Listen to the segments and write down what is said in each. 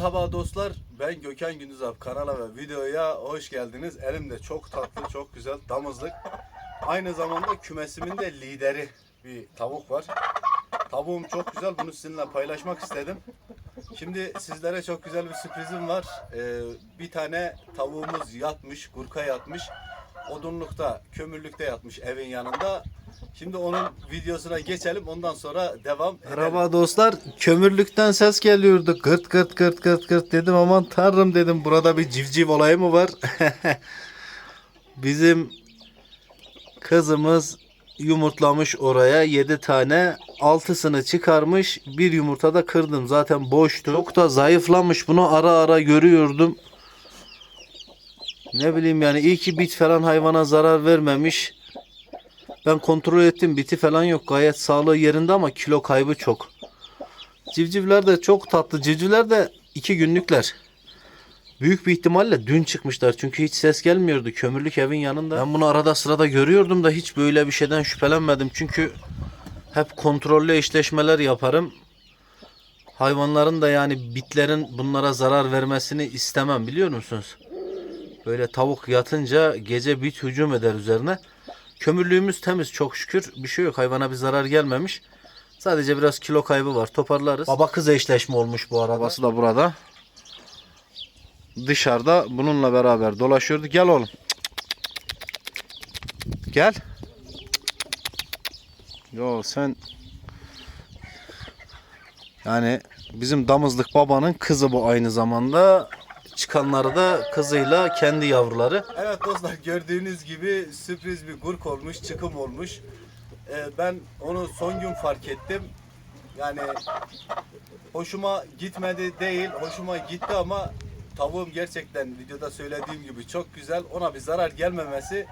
Merhaba dostlar, ben Gökhan Gündüz abi kanala ve videoya hoş geldiniz. Elimde çok tatlı, çok güzel damızlık. Aynı zamanda kümesimin de lideri bir tavuk var. Tavuğum çok güzel, bunu sizinle paylaşmak istedim. Şimdi sizlere çok güzel bir sürprizim var. Ee, bir tane tavuğumuz yatmış, kurka yatmış. Odunlukta, kömürlükte yatmış evin yanında. Şimdi onun videosuna geçelim, ondan sonra devam edelim. Merhaba dostlar. Kömürlükten ses geliyordu. Gırt gırt gırt gırt gırt dedim aman tanrım dedim. Burada bir civciv olayı mı var? Bizim kızımız yumurtlamış oraya 7 tane. Altısını çıkarmış. Bir yumurta da kırdım. Zaten boştu. Çok da zayıflamış. Bunu ara ara görüyordum. Ne bileyim yani iyi ki bit falan hayvana zarar vermemiş. Ben kontrol ettim biti falan yok gayet sağlığı yerinde ama kilo kaybı çok. Civcivler de çok tatlı. Civcivler de iki günlükler. Büyük bir ihtimalle dün çıkmışlar çünkü hiç ses gelmiyordu kömürlük evin yanında. Ben bunu arada sırada görüyordum da hiç böyle bir şeyden şüphelenmedim çünkü hep kontrollü eşleşmeler yaparım. Hayvanların da yani bitlerin bunlara zarar vermesini istemem biliyor musunuz? Böyle tavuk yatınca gece bit hücum eder üzerine. Kömürlüğümüz temiz çok şükür. Bir şey yok. Hayvana bir zarar gelmemiş. Sadece biraz kilo kaybı var. Toparlarız. Baba kız eşleşme olmuş bu arada. Babası da burada. Dışarıda bununla beraber dolaşıyordu. Gel oğlum. Gel. Yo sen yani bizim damızlık babanın kızı bu aynı zamanda. Çıkanları da kızıyla kendi yavruları. Evet dostlar gördüğünüz gibi sürpriz bir gurk olmuş, çıkım olmuş. Ee, ben onu son gün fark ettim. Yani hoşuma gitmedi değil, hoşuma gitti ama tavuğum gerçekten videoda söylediğim gibi çok güzel. Ona bir zarar gelmemesi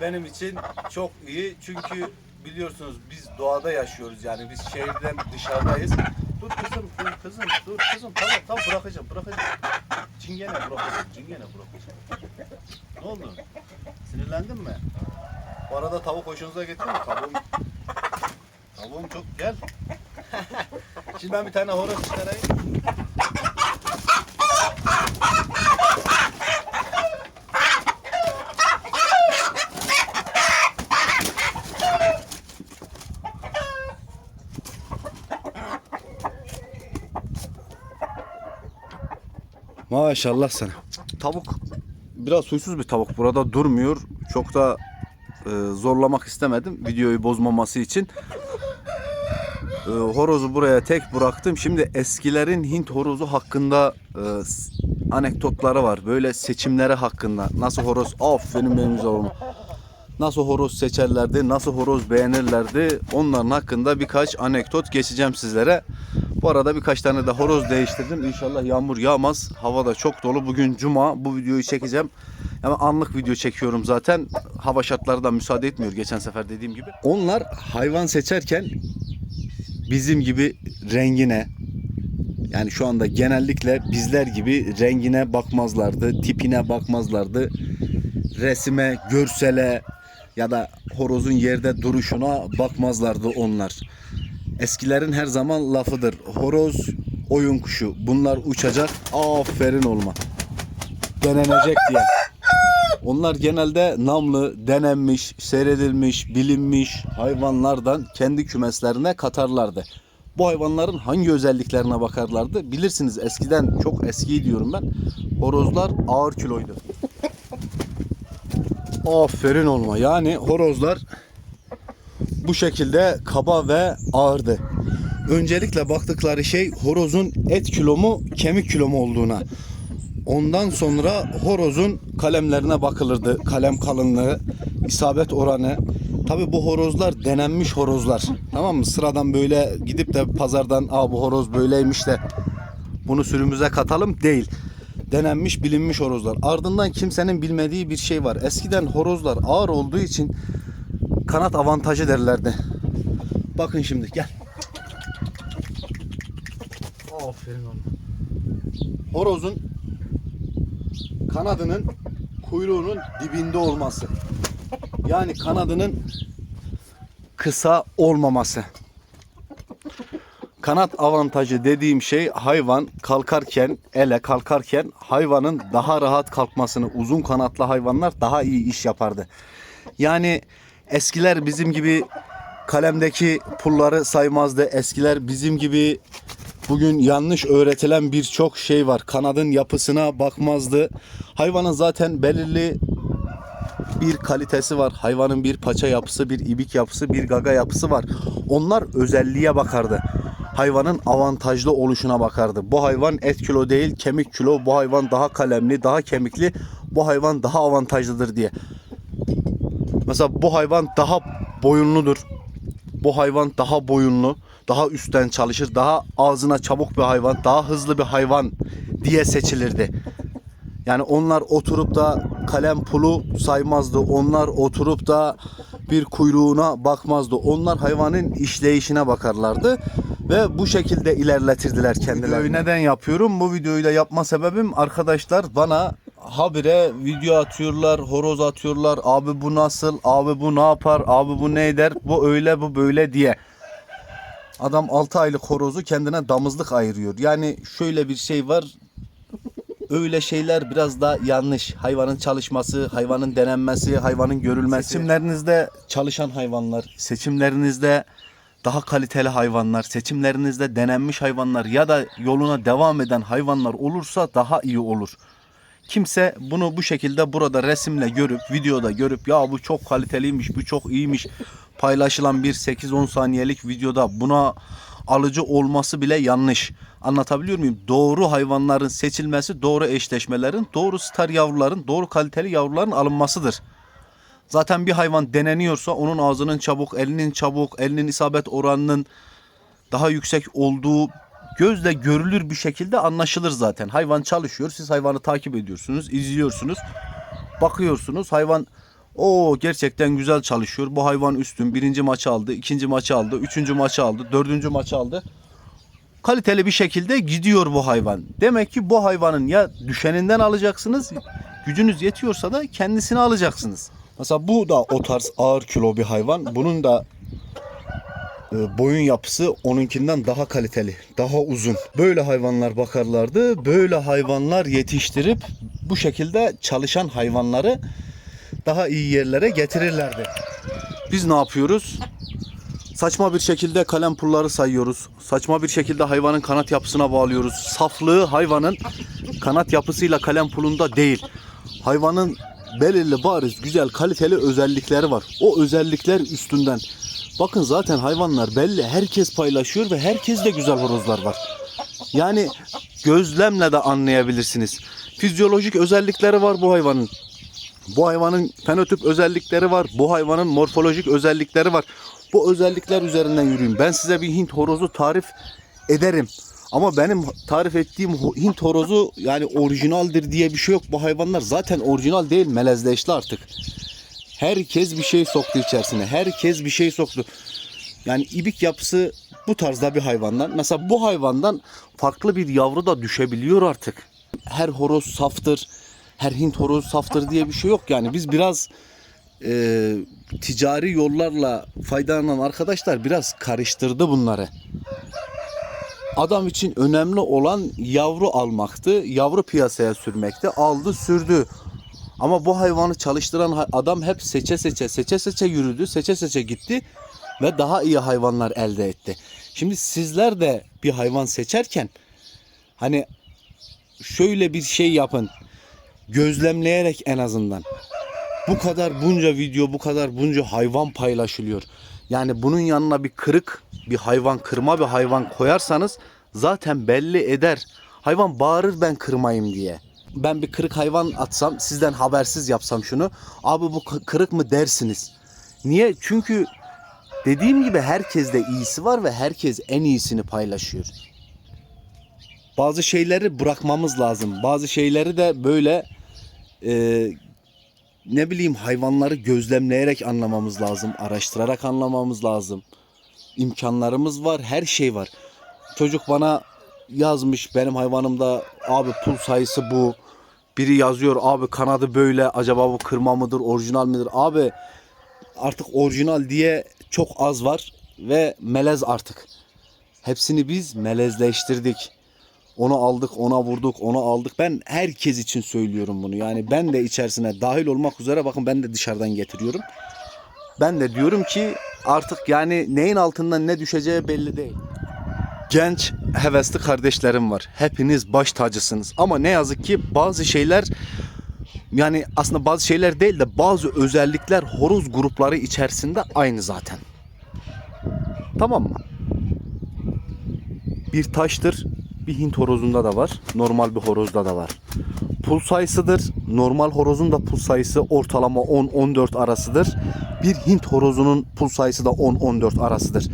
benim için çok iyi. Çünkü biliyorsunuz biz doğada yaşıyoruz yani biz şehirden dışarıdayız. Dur kızım, dur kızım, dur kızım. Tamam, tamam bırakacağım, bırakacağım. Çingene bırakacağım, çingene bırakacağım. Ne oldu? Sinirlendin mi? Bu arada tavuk hoşunuza gitti mi? Tavuğum, tavuğum çok gel. Şimdi ben bir tane horoz çıkarayım. Maşallah sana. Tavuk biraz huysuz bir tavuk. Burada durmuyor. Çok da e, zorlamak istemedim videoyu bozmaması için. E, horozu buraya tek bıraktım. Şimdi eskilerin Hint horozu hakkında e, anekdotları var. Böyle seçimleri hakkında. Nasıl horoz? Aferin benim oğlum. Nasıl horoz seçerlerdi, nasıl horoz beğenirlerdi. Onların hakkında birkaç anekdot geçeceğim sizlere. Bu arada birkaç tane de horoz değiştirdim. İnşallah yağmur yağmaz. Hava da çok dolu. Bugün cuma. Bu videoyu çekeceğim. Ama anlık video çekiyorum zaten. Hava şartları da müsaade etmiyor geçen sefer dediğim gibi. Onlar hayvan seçerken bizim gibi rengine yani şu anda genellikle bizler gibi rengine bakmazlardı, tipine bakmazlardı. Resime, görsele ya da horozun yerde duruşuna bakmazlardı onlar. Eskilerin her zaman lafıdır. Horoz oyun kuşu. Bunlar uçacak. Aferin olma. Denenecek diye. Onlar genelde namlı, denenmiş, seyredilmiş, bilinmiş hayvanlardan kendi kümeslerine katarlardı. Bu hayvanların hangi özelliklerine bakarlardı? Bilirsiniz eskiden çok eski diyorum ben. Horozlar ağır kiloydu. Aferin olma. Yani horozlar bu şekilde kaba ve ağırdı. Öncelikle baktıkları şey horozun et kilo mu kemik kilo mu olduğuna. Ondan sonra horozun kalemlerine bakılırdı. Kalem kalınlığı, isabet oranı. Tabi bu horozlar denenmiş horozlar. Tamam mı? Sıradan böyle gidip de pazardan Aa, bu horoz böyleymiş de bunu sürümüze katalım değil. Denenmiş bilinmiş horozlar. Ardından kimsenin bilmediği bir şey var. Eskiden horozlar ağır olduğu için kanat avantajı derlerdi. Bakın şimdi gel. Aferin oğlum. Horozun kanadının kuyruğunun dibinde olması. Yani kanadının kısa olmaması. Kanat avantajı dediğim şey hayvan kalkarken, ele kalkarken hayvanın daha rahat kalkmasını, uzun kanatlı hayvanlar daha iyi iş yapardı. Yani eskiler bizim gibi kalemdeki pulları saymazdı. Eskiler bizim gibi bugün yanlış öğretilen birçok şey var. Kanadın yapısına bakmazdı. Hayvanın zaten belirli bir kalitesi var. Hayvanın bir paça yapısı, bir ibik yapısı, bir gaga yapısı var. Onlar özelliğe bakardı. Hayvanın avantajlı oluşuna bakardı. Bu hayvan et kilo değil, kemik kilo. Bu hayvan daha kalemli, daha kemikli. Bu hayvan daha avantajlıdır diye. Mesela bu hayvan daha boyunludur. Bu hayvan daha boyunlu, daha üstten çalışır, daha ağzına çabuk bir hayvan, daha hızlı bir hayvan diye seçilirdi. Yani onlar oturup da kalem pulu saymazdı. Onlar oturup da bir kuyruğuna bakmazdı. Onlar hayvanın işleyişine bakarlardı ve bu şekilde ilerletirdiler kendilerini. Videoyu neden yapıyorum? Bu videoyu da yapma sebebim arkadaşlar bana habire video atıyorlar, horoz atıyorlar. Abi bu nasıl? Abi bu ne yapar? Abi bu ne eder? Bu öyle, bu böyle diye. Adam 6 aylık horozu kendine damızlık ayırıyor. Yani şöyle bir şey var öyle şeyler biraz da yanlış. Hayvanın çalışması, hayvanın denenmesi, hayvanın görülmesi. Seçimlerinizde çalışan hayvanlar, seçimlerinizde daha kaliteli hayvanlar, seçimlerinizde denenmiş hayvanlar ya da yoluna devam eden hayvanlar olursa daha iyi olur. Kimse bunu bu şekilde burada resimle görüp, videoda görüp ya bu çok kaliteliymiş, bu çok iyiymiş paylaşılan bir 8-10 saniyelik videoda buna alıcı olması bile yanlış. Anlatabiliyor muyum? Doğru hayvanların seçilmesi, doğru eşleşmelerin, doğru star yavruların, doğru kaliteli yavruların alınmasıdır. Zaten bir hayvan deneniyorsa onun ağzının çabuk, elinin çabuk, elinin isabet oranının daha yüksek olduğu gözle görülür bir şekilde anlaşılır zaten. Hayvan çalışıyor, siz hayvanı takip ediyorsunuz, izliyorsunuz, bakıyorsunuz. Hayvan o gerçekten güzel çalışıyor. Bu hayvan üstün. Birinci maçı aldı, ikinci maçı aldı, üçüncü maçı aldı, dördüncü maçı aldı. Kaliteli bir şekilde gidiyor bu hayvan. Demek ki bu hayvanın ya düşeninden alacaksınız, gücünüz yetiyorsa da kendisini alacaksınız. Mesela bu da o tarz ağır kilo bir hayvan. Bunun da boyun yapısı onunkinden daha kaliteli, daha uzun. Böyle hayvanlar bakarlardı. Böyle hayvanlar yetiştirip bu şekilde çalışan hayvanları daha iyi yerlere getirirlerdi. Biz ne yapıyoruz? Saçma bir şekilde kalem pulları sayıyoruz. Saçma bir şekilde hayvanın kanat yapısına bağlıyoruz. Saflığı hayvanın kanat yapısıyla kalem pulunda değil. Hayvanın belirli bariz güzel kaliteli özellikleri var. O özellikler üstünden. Bakın zaten hayvanlar belli. Herkes paylaşıyor ve herkes de güzel horozlar var. Yani gözlemle de anlayabilirsiniz. Fizyolojik özellikleri var bu hayvanın. Bu hayvanın fenotip özellikleri var. Bu hayvanın morfolojik özellikleri var. Bu özellikler üzerinden yürüyün. Ben size bir Hint horozu tarif ederim. Ama benim tarif ettiğim Hint horozu yani orijinaldir diye bir şey yok. Bu hayvanlar zaten orijinal değil, melezleşti artık. Herkes bir şey soktu içerisine. Herkes bir şey soktu. Yani ibik yapısı bu tarzda bir hayvandan. Mesela bu hayvandan farklı bir yavru da düşebiliyor artık. Her horoz saftır, her Hint horoz saftır diye bir şey yok. Yani biz biraz e, ticari yollarla faydalanan arkadaşlar biraz karıştırdı bunları. Adam için önemli olan yavru almaktı, yavru piyasaya sürmekti. Aldı, sürdü. Ama bu hayvanı çalıştıran adam hep seçe seçe, seçe seçe yürüdü, seçe seçe gitti ve daha iyi hayvanlar elde etti. Şimdi sizler de bir hayvan seçerken hani şöyle bir şey yapın. Gözlemleyerek en azından. Bu kadar bunca video, bu kadar bunca hayvan paylaşılıyor. Yani bunun yanına bir kırık, bir hayvan, kırma bir hayvan koyarsanız zaten belli eder. Hayvan bağırır ben kırmayayım diye. Ben bir kırık hayvan atsam, sizden habersiz yapsam şunu. Abi bu kı- kırık mı dersiniz. Niye? Çünkü dediğim gibi herkeste iyisi var ve herkes en iyisini paylaşıyor. Bazı şeyleri bırakmamız lazım. Bazı şeyleri de böyle e, ne bileyim hayvanları gözlemleyerek anlamamız lazım, araştırarak anlamamız lazım. İmkanlarımız var, her şey var. Çocuk bana yazmış benim hayvanımda abi pul sayısı bu. Biri yazıyor abi kanadı böyle acaba bu kırma mıdır orijinal midir? Abi artık orijinal diye çok az var ve melez artık. Hepsini biz melezleştirdik. Onu aldık, ona vurduk, onu aldık. Ben herkes için söylüyorum bunu. Yani ben de içerisine dahil olmak üzere bakın ben de dışarıdan getiriyorum. Ben de diyorum ki artık yani neyin altından ne düşeceği belli değil. Genç hevesli kardeşlerim var. Hepiniz baş tacısınız. Ama ne yazık ki bazı şeyler yani aslında bazı şeyler değil de bazı özellikler horoz grupları içerisinde aynı zaten. Tamam mı? Bir taştır. Bir Hint horozunda da var. Normal bir horozda da var. Pul sayısıdır. Normal horozun da pul sayısı ortalama 10-14 arasıdır. Bir Hint horozunun pul sayısı da 10-14 arasıdır.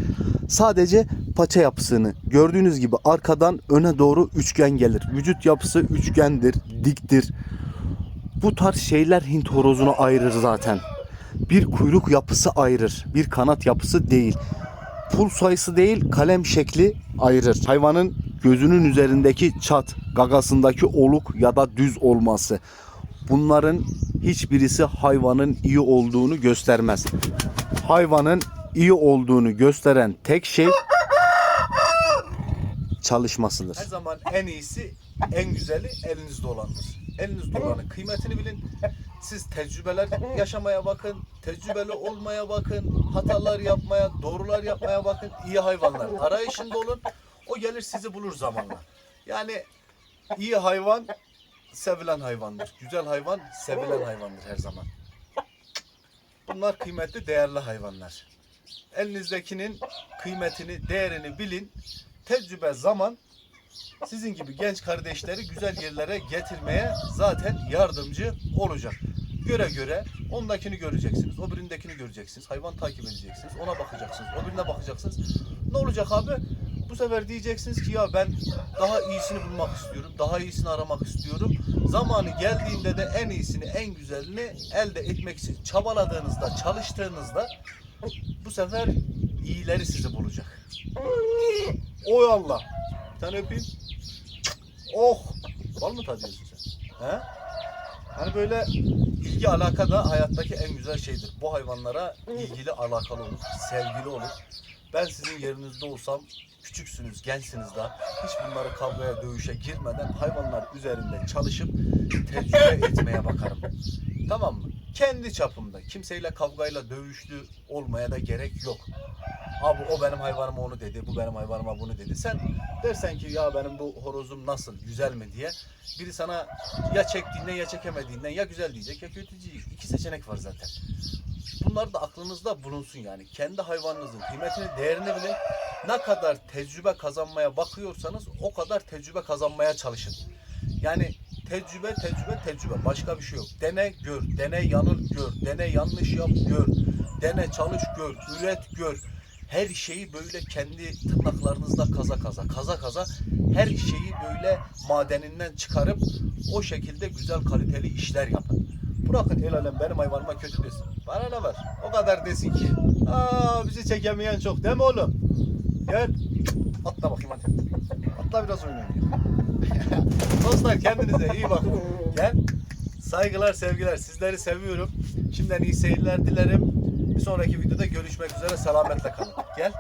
Sadece paça yapısını gördüğünüz gibi arkadan öne doğru üçgen gelir. Vücut yapısı üçgendir, diktir. Bu tarz şeyler Hint horozunu ayırır zaten. Bir kuyruk yapısı ayırır. Bir kanat yapısı değil. Pul sayısı değil kalem şekli ayırır. Hayvanın gözünün üzerindeki çat, gagasındaki oluk ya da düz olması. Bunların hiçbirisi hayvanın iyi olduğunu göstermez. Hayvanın iyi olduğunu gösteren tek şey çalışmasıdır. Her zaman en iyisi, en güzeli elinizde olandır. Elinizde olanın kıymetini bilin. Siz tecrübeler yaşamaya bakın, tecrübeli olmaya bakın, hatalar yapmaya, doğrular yapmaya bakın. İyi hayvanlar arayışında olun. O gelir sizi bulur zamanla. Yani iyi hayvan sevilen hayvandır. Güzel hayvan sevilen hayvandır her zaman. Bunlar kıymetli, değerli hayvanlar. Elinizdekinin kıymetini, değerini bilin. Tecrübe zaman sizin gibi genç kardeşleri güzel yerlere getirmeye zaten yardımcı olacak. Göre göre ondakini göreceksiniz, o birindekini göreceksiniz, hayvan takip edeceksiniz, ona bakacaksınız, o birine bakacaksınız. Ne olacak abi? Bu sefer diyeceksiniz ki ya ben daha iyisini bulmak istiyorum, daha iyisini aramak istiyorum. Zamanı geldiğinde de en iyisini, en güzelini elde etmek için çabaladığınızda, çalıştığınızda bu sefer iyileri sizi bulacak. Oy Allah. Tane öpeyim. Oh. Bal mı tadıyorsun sen? He? Hani böyle ilgi alaka da hayattaki en güzel şeydir. Bu hayvanlara ilgili alakalı olun, sevgili olun. Ben sizin yerinizde olsam küçüksünüz, gençsiniz daha. Hiç bunları kavgaya, dövüşe girmeden hayvanlar üzerinde çalışıp tecrübe etmeye bakarım. Tamam mı? Kendi çapımda. Kimseyle kavgayla dövüşlü olmaya da gerek yok. Abi o benim hayvanıma onu dedi, bu benim hayvanıma bunu dedi. Sen dersen ki ya benim bu horozum nasıl, güzel mi diye. Biri sana ya çektiğinden ya çekemediğinden ya güzel diyecek ya kötü diyecek. İki seçenek var zaten. Bunlar da aklınızda bulunsun yani. Kendi hayvanınızın kıymetini, değerini bilin. Ne kadar tecrübe kazanmaya bakıyorsanız o kadar tecrübe kazanmaya çalışın. Yani tecrübe, tecrübe, tecrübe. Başka bir şey yok. Dene, gör. Dene, yanıl, gör. Dene, yanlış yap, gör. Dene, çalış, gör. Üret, gör. Her şeyi böyle kendi tırnaklarınızla kaza kaza, kaza kaza her şeyi böyle madeninden çıkarıp o şekilde güzel kaliteli işler yapın. Bırakın el alem benim hayvanıma kötü desin. Bana ne var? O kadar desin ki. Aa bizi çekemeyen çok değil mi oğlum? Gel. Atla bakayım hadi. Atla biraz oynayalım. Dostlar kendinize iyi bakın. Gel. Saygılar, sevgiler. Sizleri seviyorum. Şimdiden iyi seyirler dilerim. Bir sonraki videoda görüşmek üzere. Selametle kalın. Gel.